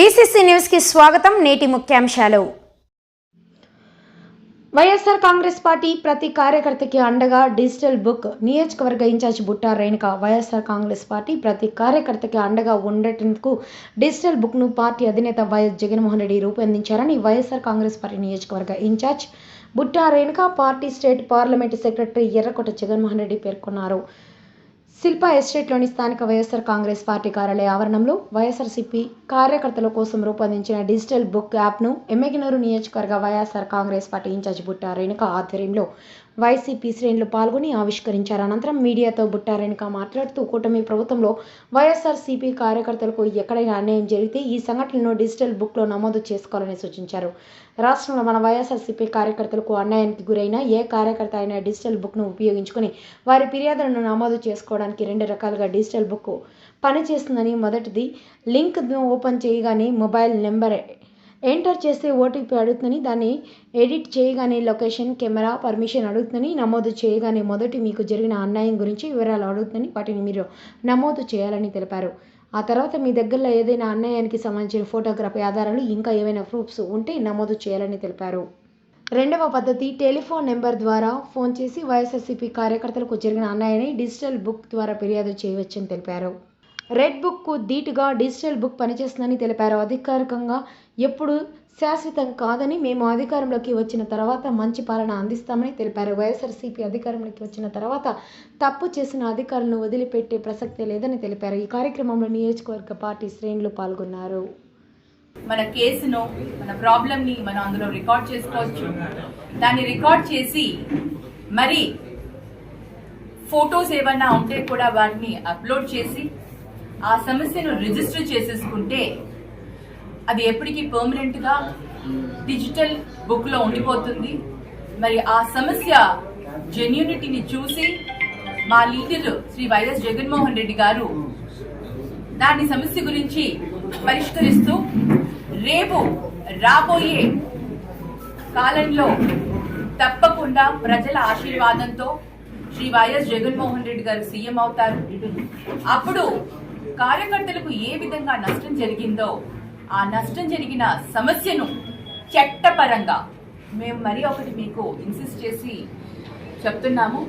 BCC న్యూస్కి స్వాగతం నేటి ముఖ్యాంశాలు. వైఎస్ఆర్ కాంగ్రెస్ పార్టీ ప్రతి కార్యకర్తకి అండగా డిజిటల్ బుక్ నియోజకవర్గ ఇన్ఛార్జ్ బుట్టా రేణుక వైఎస్ఆర్ కాంగ్రెస్ పార్టీ ప్రతి కార్యకర్తకి అండగా ఉండేందుకు డిజిటల్ బుక్ను పార్టీ అధినేత వైఎస్ జగన్మోహన్ రెడ్డి రూపొందించారని వైఎస్ఆర్ కాంగ్రెస్ పార్టీ నియోజకవర్గ incharge Butta Renuka party state parliament secretary ఎర్రకోట జగన్మోహన్ రెడ్డి పేర్కొన్నారు. శిల్ప ఎస్టేట్లోని స్థానిక వైఎస్ఆర్ కాంగ్రెస్ పార్టీ కార్యాలయ ఆవరణంలో వైఎస్ఆర్సీపీ కార్యకర్తల కోసం రూపొందించిన డిజిటల్ బుక్ యాప్ను ఎమ్మెగినూరు నియోజకవర్గ వైఎస్ఆర్ కాంగ్రెస్ పార్టీ ఇన్ఛార్జ్ బుట్టా రేణుక ఆధ్వర్యంలో వైసీపీ శ్రేణులు పాల్గొని ఆవిష్కరించారు. అనంతరం మీడియాతో బుట్టా రేణుక మాట్లాడుతూ కూటమి ప్రభుత్వంలో వైఎస్ఆర్సీపీ కార్యకర్తలకు ఎక్కడైనా అన్యాయం జరిగితే ఈ సంఘటనను డిజిటల్ బుక్లో నమోదు చేసుకోవాలని సూచించారు. రాష్ట్రంలో మన వైఎస్ఆర్సీపీ కార్యకర్తలకు అన్యాయానికి గురైన ఏ కార్యకర్త అయినా డిజిటల్ బుక్ను ఉపయోగించుకొని వారి ఫిర్యాదులను నమోదు చేసుకోవడానికి రెండు రకాలుగా డిజిటల్ బుక్ పనిచేస్తుందని మొదటిది లింక్ను ఓపెన్ చేయగానే మొబైల్ నెంబర్. ఎంటర్ చేస్తే ఓటీపీ అడుగుతుందని దాన్ని ఎడిట్ చేయగానే లొకేషన్ కెమెరా పర్మిషన్ అడుగుతుందని నమోదు చేయగానే మొదటి మీకు జరిగిన అన్యాయం గురించి వివరాలు అడుగుతుందని వాటిని మీరు నమోదు చేయాలని తెలిపారు. ఆ తర్వాత మీ దగ్గరలో ఏదైనా అన్యాయానికి సంబంధించిన ఫోటోగ్రఫీ ఆధారాలు ఇంకా ఏవైనా ప్రూఫ్స్ ఉంటే నమోదు చేయాలని తెలిపారు. రెండవ పద్ధతి టెలిఫోన్ నెంబర్ ద్వారా ఫోన్ చేసి వైఎస్ఆర్సీపీ కార్యకర్తలకు జరిగిన అన్యాయాన్ని డిజిటల్ బుక్ ద్వారా ఫిర్యాదు చేయవచ్చని తెలిపారు. రెడ్ బుక్కు ధీటుగా డిజిటల్ బుక్ పనిచేస్తుందని తెలిపారు. అధికారికంగా ఎప్పుడు శాశ్వతం కాదని మేము అధికారంలోకి వచ్చిన తర్వాత మంచి పాలన అందిస్తామని తెలిపారు. వైఎస్ఆర్సీపీ అధికారంలోకి వచ్చిన తర్వాత తప్పు చేసిన అధికారులను వదిలిపెట్టే ప్రసక్తే లేదని తెలిపారు. ఈ కార్యక్రమంలో నియోజకవర్గ పార్టీ శ్రేణులు పాల్గొన్నారు. మన కేసును మన ప్రాబ్లమ్ని మనం అందులో రికార్డ్ చేసుకోవచ్చు. దాన్ని రికార్డ్ చేసి మరి ఫొటోస్ ఏమన్నా ఉంటే కూడా వాటిని అప్లోడ్ చేసి ఆ సమస్యను రిజిస్టర్ చేసేసుకుంటే అది ఎప్పటికీ పర్మనెంట్గా డిజిటల్ బుక్లో ఉండిపోతుంది. మరి ఆ సమస్య జెన్యూనిటీని చూసి మా లీడర్ శ్రీ వైఎస్ జగన్మోహన్ రెడ్డి గారు దాని సమస్య గురించి పరిష్కరిస్తూ రేపు రాబోయే కాలంలో తప్పకుండా ప్రజల ఆశీర్వాదంతో శ్రీ వైఎస్ జగన్మోహన్ రెడ్డి గారు సీఎం అవుతారు. అప్పుడు కార్యకర్తలకు ఏ విధంగా నష్టం జరిగిందో ఆ నష్టం జరిగిన సమస్యను చట్టపరంగా మేము మరి ఒకటి మీకు ఇన్సిస్ట్ చేసి చెప్తున్నాము.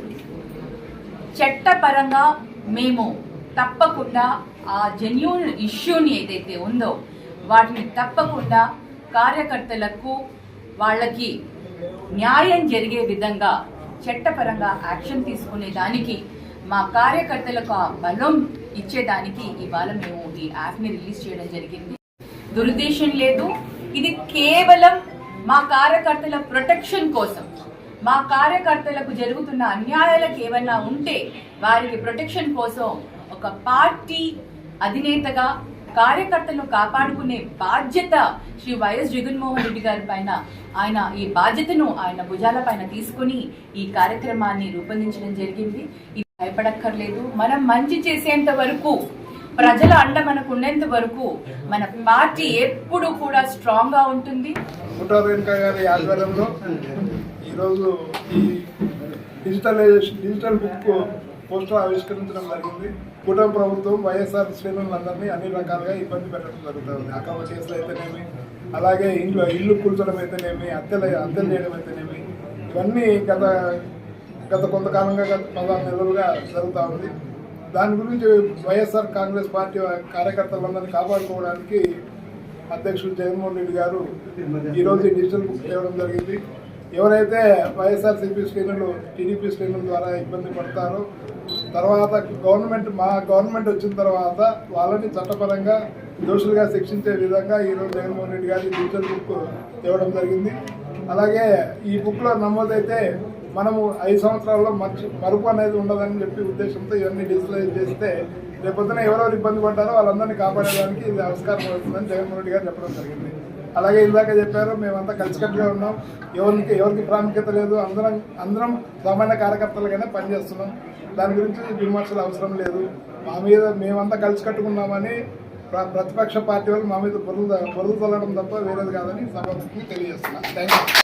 చట్టపరంగా మేము తప్పకుండా ఆ జెన్యున్ ఇష్యూని ఏదైతే ఉందో వాటిని తప్పకుండా కార్యకర్తలకు వాళ్ళకి న్యాయం జరిగే విధంగా చట్టపరంగా యాక్షన్ తీసుకునే దానికి మా కార్యకర్తలకు ఆ బలం ఇచ్చేదానికి ఇవాళ మేము ఈ యాప్ని రిలీజ్ చేయడం జరిగింది. దురుద్దేశం లేదు. ఇది కేవలం మా కార్యకర్తల ప్రొటెక్షన్ కోసం. మా కార్యకర్తలకు జరుగుతున్న అన్యాయాలకు ఏమన్నా ఉంటే వారికి ప్రొటెక్షన్ కోసం ఒక పార్టీ అధినేతగా కార్యకర్తలను కాపాడుకునే బాధ్యత శ్రీ వైఎస్ జగన్మోహన్ రెడ్డి గారి పైన. ఆయన ఈ బాధ్యతను ఆయన భుజాల పైన తీసుకుని ఈ కార్యక్రమాన్ని రూపొందించడం జరిగింది. ఇది భయపడక్కర్లేదు. మనం మంచి చేసేంత వరకు ప్రజల అండ మనకు ఉండేంత వరకు మన పార్టీ ఎప్పుడు కూడా స్ట్రాంగ్గా ఉంటుంది గారి ఆధ్వర్యంలో ఈరోజు ఈ డిజిటలైజేషన్ డిజిటల్ బుక్ పోస్టర్ ఆవిష్కరించడం జరిగింది. కూటమి ప్రభుత్వం వైఎస్ఆర్ శ్రేణులందరినీ అన్ని రకాలుగా ఇబ్బంది పెట్టడం జరుగుతుంది. అక్రమ కేసులు అయితేనేమి అలాగే ఇంట్లో ఇల్లు కూల్చడం అయితేనేమి హత్యలు హత్యలు చేయడం అయితేనేమి ఇవన్నీ గత గత కొంతకాలంగా గత పదహారు నెలలుగా జరుగుతూ ఉంది. దాని గురించి వైఎస్ఆర్ కాంగ్రెస్ పార్టీ కార్యకర్తలందరినీ కాపాడుకోవడానికి అధ్యక్షుడు జగన్మోహన్ రెడ్డి గారు ఈరోజు డిజిటల్ బుక్ తేవడం జరిగింది. ఎవరైతే వైఎస్ఆర్సీపీ శ్రేణులు టీడీపీ శ్రేణుల ద్వారా ఇబ్బంది పడతారో తర్వాత గవర్నమెంట్ మా గవర్నమెంట్ వచ్చిన తర్వాత వాళ్ళని చట్టపరంగా దోషులుగా శిక్షించే విధంగా ఈరోజు జగన్మోహన్ రెడ్డి గారి డిజిటల్ బుక్ తేవడం జరిగింది. అలాగే ఈ బుక్లో నమోదైతే మనము ఐదు సంవత్సరాల్లో మర్చి మరుపు అనేది ఉండదని చెప్పి ఉద్దేశంతో ఇవన్నీ డిజిటలైజ్ చేస్తే రేపొద్దున ఎవరెవరు ఇబ్బంది పడ్డారో వాళ్ళందరినీ కాపాడడానికి ఇది ఆవిష్కారం అవుతుందని జగన్మోహన్ రెడ్డి గారు చెప్పడం జరిగింది. అలాగే ఇందాక చెప్పారు మేమంతా కలిసికట్టుగా ఉన్నాం. ఎవరికి ఎవరికి ప్రాముఖ్యత లేదు అందరం అందరం సామాన్య కార్యకర్తలుగానే పనిచేస్తున్నాం. దాని గురించి విమర్శలు అవసరం లేదు. మా మీద మేమంతా కలిసి కట్టుకున్నామని ప్ర- ప్రతిపక్ష పార్టీ వాళ్ళు మా మీద బురద బురద తొలడం తప్ప వేరేది కాదని సభకి తెలియజేస్తున్నాం. Thank you